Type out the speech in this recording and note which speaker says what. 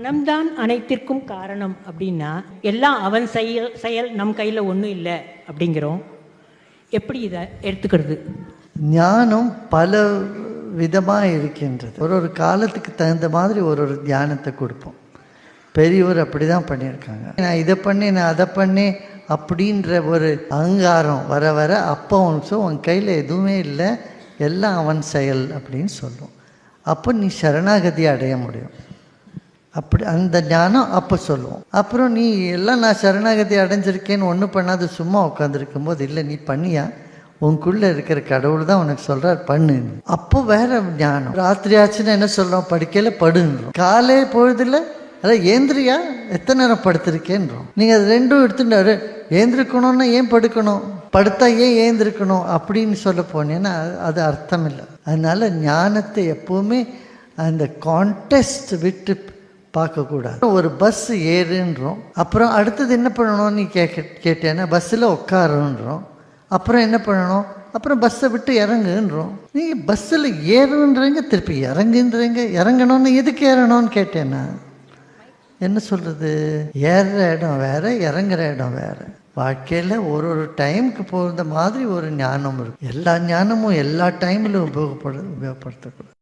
Speaker 1: மனம்தான் அனைத்திற்கும் காரணம் அப்படின்னா எல்லாம் அவன் செயல் செயல் நம் கையில் ஒன்றும் இல்லை அப்படிங்கிறோம். எப்படி இதை எடுத்துக்கிறது?
Speaker 2: ஞானம் பல விதமாக இருக்கின்றது. ஒரு ஒரு காலத்துக்கு தகுந்த மாதிரி ஒரு ஒரு தியானத்தை கொடுப்போம். பெரியவர் அப்படி தான் பண்ணியிருக்காங்க. நான் இதை பண்ணி நான் அதை பண்ணி அப்படின்ற ஒரு அகங்காரம் வர வர அப்போ அவனுக்கு உன் கையில் எதுவுமே இல்லை எல்லாம் அவன் செயல் அப்படின்னு சொல்லுவோம் அப்போ நீ சரணாகதி அடைய முடியும். அப்படி அந்த ஞானம் அப்போ சொல்லுவோம் அப்புறம் நீ எல்லாம் நான் சரணாகதி அடைஞ்சிருக்கேன்னு ஒன்றும் பண்ணாத சும்மா உட்காந்துருக்கும் போது இல்லை நீ பண்ணியா? உனக்குள்ளே இருக்கிற கடவுள் தான் உனக்கு சொல்கிறார் பண்ணு. அப்போ வேற ஞானம். ராத்திரி ஆச்சுன்னா என்ன சொல்கிறோம் படிக்கையில் படுன்றோம். காலை போகுதில்ல அதான் ஏந்திரியா? எத்தனை நேரம் படுத்திருக்கேன்றோம். நீங்கள் அது ரெண்டும் எடுத்துட்டு ஏந்திருக்கணும்னா ஏன் படுக்கணும்? படுத்தா ஏன் ஏந்திருக்கணும்? அப்படின்னு சொல்ல போனேன்னா அது- அது அர்த்தம் இல்லை. அதனால் ஞானத்தை எப்போவுமே அந்த கான்டெஸ்ட் விட்டு பார்க்கக்கூடாது. ஒரு பஸ் ஏறுன்றோம். அப்புறம் அடுத்தது என்ன பண்ணணும்னு நீ கேட்க கேட்டேன்னா பஸ்ஸில் உட்காருன்றோம். அப்புறம் என்ன பண்ணணும்? அப்புறம் பஸ்ஸை விட்டு இறங்குன்றோம். நீங்கள் பஸ்ஸில் ஏறுன்றீங்க திருப்பி இறங்குன்றீங்க. இறங்கணும்னு எதுக்கு ஏறணும்னு கேட்டேன்னா என்ன சொல்கிறது ஏறுற இடம் வேறு இறங்குற இடம் வேறு. வாழ்க்கையில் ஒரு ஒரு டைமுக்கு போகிற மாதிரி ஒரு ஞானம் இருக்கும் எல்லா ஞானமும் எல்லா டைமிலும் உபயோகப்பட உபயோகப்படுத்தக்கூடாது.